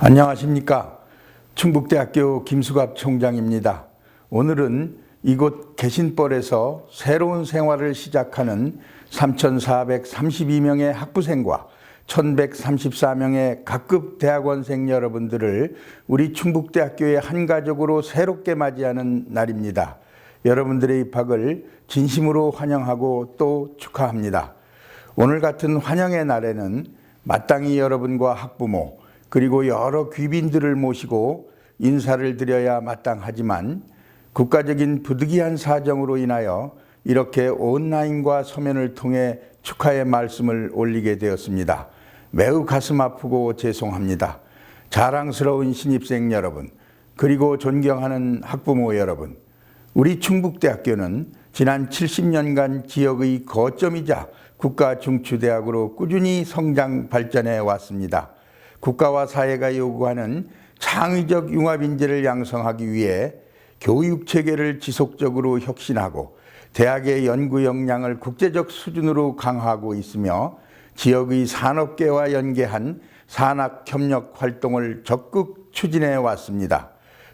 안녕하십니까. 충북대학교 김수갑 총장입니다. 오늘은 이곳 개신벌에서 새로운 생활을 시작하는 3,432명의 학부생과 1,134명의 각급 대학원생 여러분들을 우리 충북대학교의 한 가족으로 새롭게 맞이하는 날입니다. 여러분들의 입학을 진심으로 환영하고 또 축하합니다. 오늘 같은 환영의 날에는 마땅히 여러분과 학부모 그리고 여러 귀빈들을 모시고 인사를 드려야 마땅하지만 국가적인 부득이한 사정으로 인하여 이렇게 온라인과 서면을 통해 축하의 말씀을 올리게 되었습니다. 매우 가슴 아프고 죄송합니다. 자랑스러운 신입생 여러분, 그리고 존경하는 학부모 여러분, 우리 충북대학교는 지난 70년간 지역의 거점이자 국가 중추대학으로 꾸준히 성장 발전해 왔습니다. 국가와 사회가 요구하는 창의적 융합 인재를 양성하기 위해 교육 체계를 지속적으로 혁신하고 대학의 연구 역량을 국제적 수준으로 강화하고 있으며 지역의 산업계와 연계한 산학 협력 활동을 적극 추진해 왔습니다.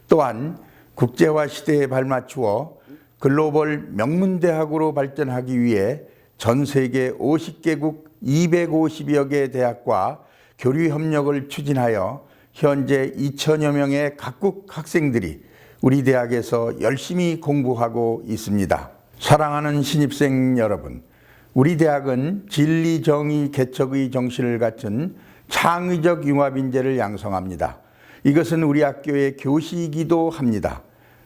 또한 국제화 시대에 발맞추어 글로벌 명문대학으로 발전하기 위해 전 세계 50개국 250여 개 대학과 교류 협력을 추진하여 현재 2천여 명의 각국 학생들이 우리 대학에서 열심히 공부하고 있습니다. 사랑하는 신입생 여러분, 우리 대학은 진리, 정의, 개척의 정신을 갖춘 창의적 융합 인재를 양성합니다. 이것은 우리 학교의 교시이기도 합니다.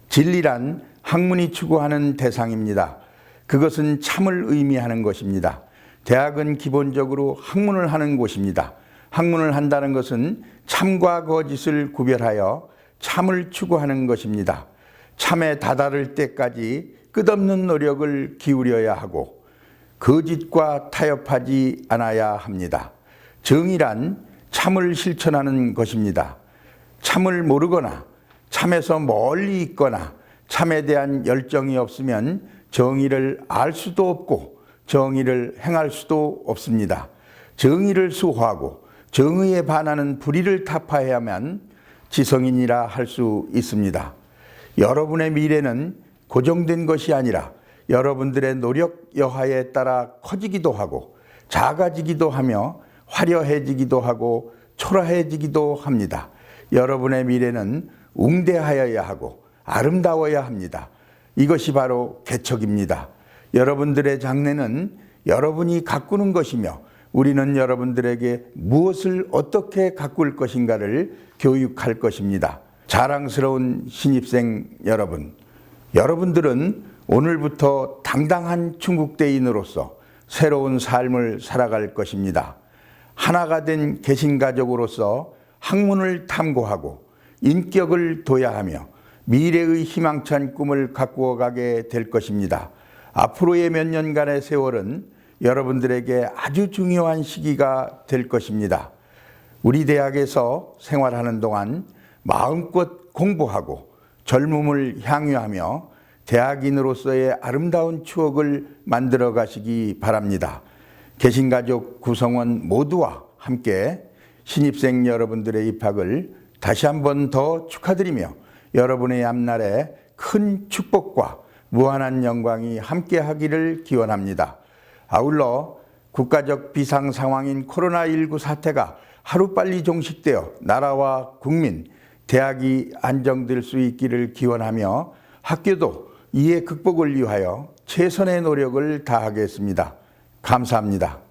진리란 학문이 추구하는 대상입니다. 그것은 참을 의미하는 것입니다. 대학은 기본적으로 학문을 하는 곳입니다. 학문을 한다는 것은 참과 거짓을 구별하여 참을 추구하는 것입니다. 참에 다다를 때까지 끝없는 노력을 기울여야 하고 거짓과 타협하지 않아야 합니다. 정의란 참을 실천하는 것입니다. 참을 모르거나 참에서 멀리 있거나 참에 대한 열정이 없으면 정의를 알 수도 없고 정의를 행할 수도 없습니다. 정의를 수호하고 정의에 반하는 불의를 타파해야만 지성인이라 할 수 있습니다. 여러분의 미래는 고정된 것이 아니라 여러분들의 노력 여하에 따라 커지기도 하고 작아지기도 하며 화려해지기도 하고 초라해지기도 합니다. 여러분의 미래는 웅대하여야 하고 아름다워야 합니다. 이것이 바로 개척입니다. 여러분들의 장래는 여러분이 가꾸는 것이며 우리는 여러분들에게 무엇을 어떻게 가꿀 것인가를 교육할 것입니다. 자랑스러운 신입생 여러분, 여러분들은 오늘부터 당당한 충국대인으로서 새로운 삶을 살아갈 것입니다. 하나가 된 개신가족으로서 학문을 탐구하고 인격을 둬야 하며 미래의 희망찬 꿈을 가꾸어 가게 될 것입니다. 앞으로의 몇 년간의 세월은 여러분들에게 아주 중요한 시기가 될 것입니다. 우리 대학에서 생활하는 동안 마음껏 공부하고 젊음을 향유하며 대학인으로서의 아름다운 추억을 만들어 가시기 바랍니다. 개신가족 구성원 모두와 함께 신입생 여러분들의 입학을 다시 한번 더 축하드리며 여러분의 앞날에 큰 축복과 무한한 영광이 함께 하기를 기원합니다. 아울러 국가적 비상 상황인 코로나19 사태가 하루빨리 종식되어 나라와 국민, 대학이 안정될 수 있기를 기원하며 학교도 이에 극복을 위하여 최선의 노력을 다하겠습니다. 감사합니다.